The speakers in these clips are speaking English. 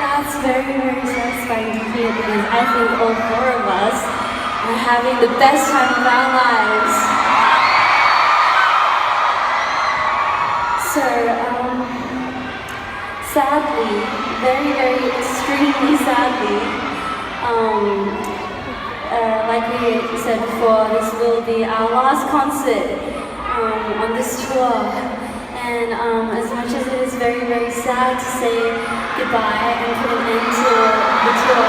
That's very, very satisfying to hear because I think all four of us are having the best time of our lives. So, um, sadly, very, very extremely sadly, um, uh, like we said before, this will be our last concert um, on this tour. And um, as much as it is very, very sad to say goodbye and put an end to the tour,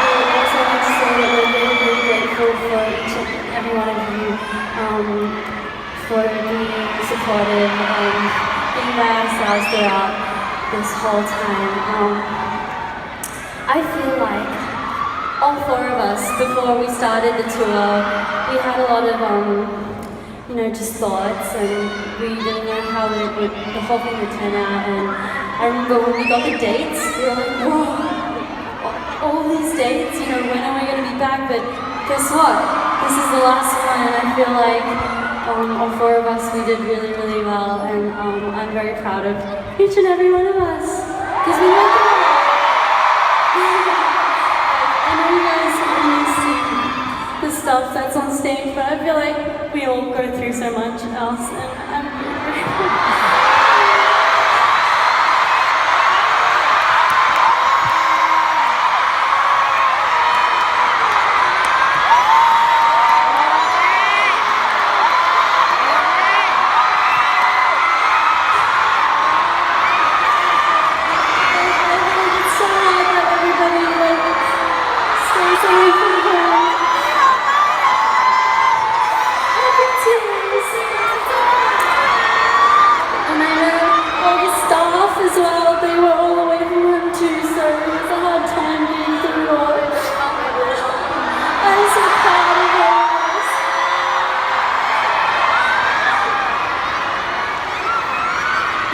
would also like to say that we're very, very grateful for each and every one of you um, for being supportive and being by our sides throughout this whole time. Um, I feel like all four of us, before we started the tour, we had a lot of, um, you know, just thoughts, and we didn't know how it would, the whole thing would turn out. And I remember when we got the dates, we were like, whoa, all these dates, you know, when am I going to be back? But guess what? This is the last one, and I feel like um, all four of us, we did really, really well, and um, I'm very proud of each and every one of us because we went stuff that's on stage, but I feel like we all go through so much else, and I'm um,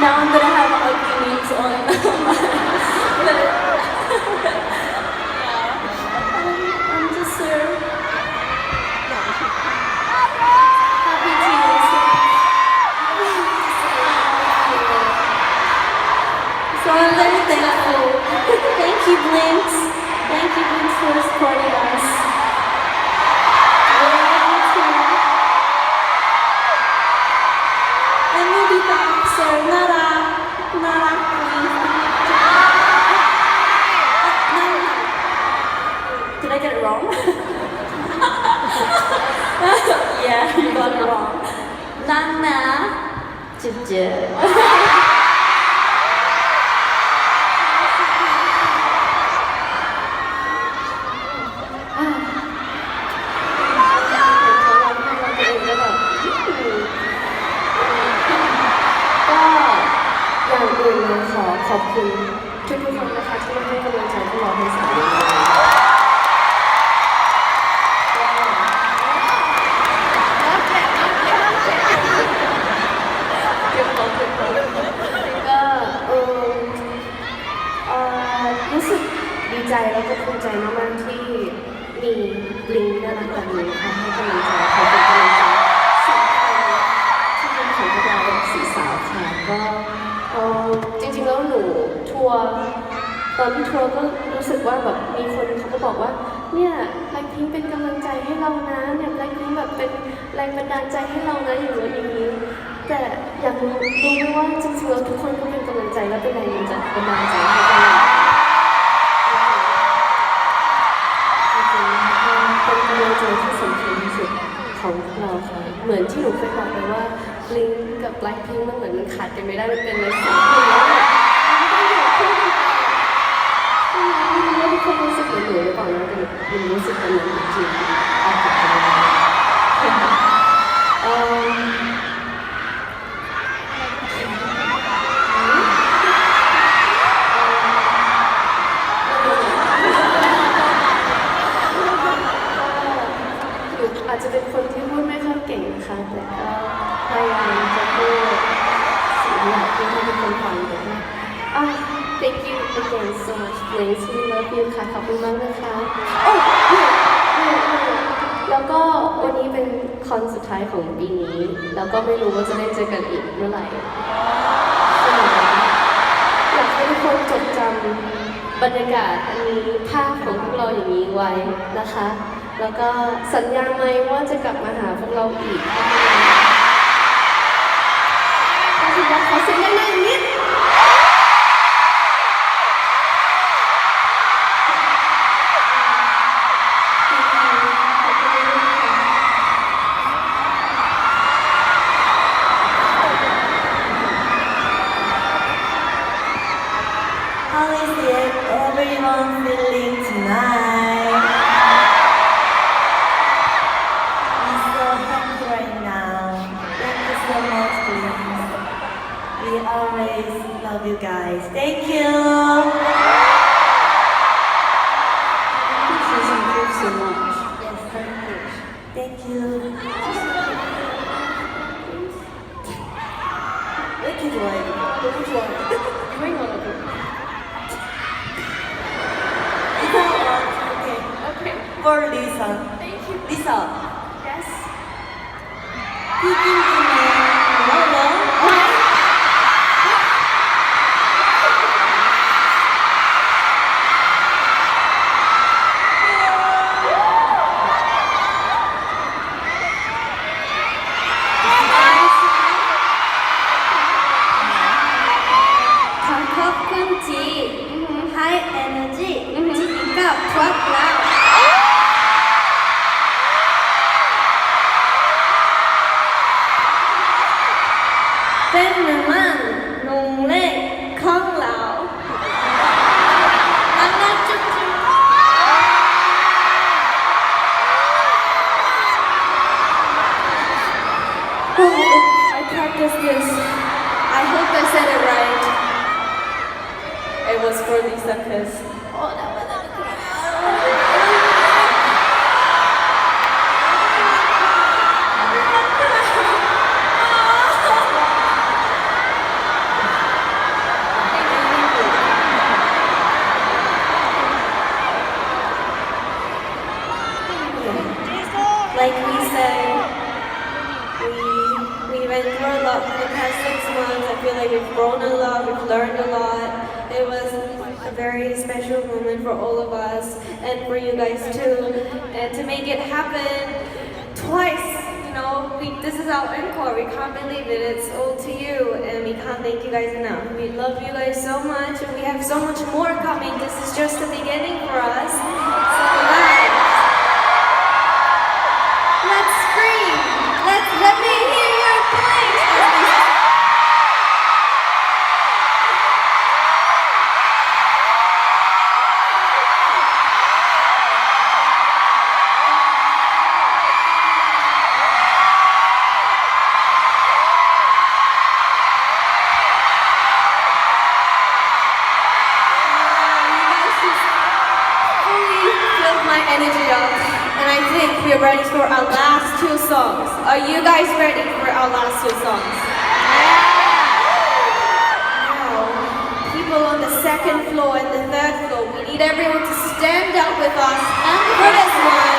Now I'm gonna have memes on I'm, just happy. So I'm very thankful. Thank you, Blinks. Thank you, Blinks, for supporting us. And We Wrong? yeah, you got it wrong. Nana, Jijie. ก็อย่างอื่นเลยขอขอบคุณทุกทุกๆคนนะคะที่มาให้กำลังใจพวกเราทั้งสาม ใจแล้วก็ภูมิใจมากๆที่มีลิงน่ารักแบบนี้ค่ะให้กำลังใจขอเป็นกำลังใจสำคัญที่เป็นของพวกเราสี่สาวค่ะก็จริงๆแล้วหนูทัวร์ตอนที่ทัวร์ก็รู้สึกว่าแบบมีคนเขาก็บอกว่าเนี่ยแบล็คพิงเป็นกำลังใจให้เรานะเนี่ยแบล็คพิงแบบเป็นแรงบันดาลใจให้เรานะอย่างนู้อย่างนี้แต่อยากรู้รู้ไหมว่าจริงๆแล้วทุกคนก็เป็นกำลังใจและเป็นแรงบันดาลใจให้กัน แบล็คพิงมันเหมือนมันขาดกันไม่ได้มันเป็นเลยสิ่งที่เราไม่ได้อยู่คู่กันไปไม่รู้ว่าทุกคนรู้สึกเหมือนหนูหรือเปล่านะแต่หนูรู้สึกแบบนั้นจริง you again so much Blaze we love you ค่ะ ขอบคุณมากนะคะโอ้เนี่ยเนี่ยเนี่ยแล้วก็วันนี้เป็นคอนสุดท้ายของปีนี้ แล้วก็ไม่รู้ว่าจะได้เจอกันอีกเมื่อไหร่ใช่ไหมอยากให้ทุกคนจดจำบรรยากาศอันนี้ภาพของพวกเราอย่างนี้ไว้นะคะ แล้วก็สัญญาไหมว่าจะกลับมาหาพวกเราอีก We always love you guys. Thank you. Please improve so much. Yes, thank you. Thank you. 왜 이렇게 좋아해? 너무 좋아해. Lisa, okay. Okay. For Lisa. Thank you. Lisa. Yes. Like we said, we we went through a lot for the past six months. I feel like we've grown a lot, we've learned a lot. It was a very special moment for all of us and for you guys too. And to make it happen twice, you know, we, this is our encore. We can't believe it. It's all to you, and we can't thank you guys enough. We love you guys so much, and we have so much more coming. This is just the beginning for us. So our last two songs. Are you guys ready for our last two songs? Now, people on the second floor and the third floor, we need everyone to stand up with us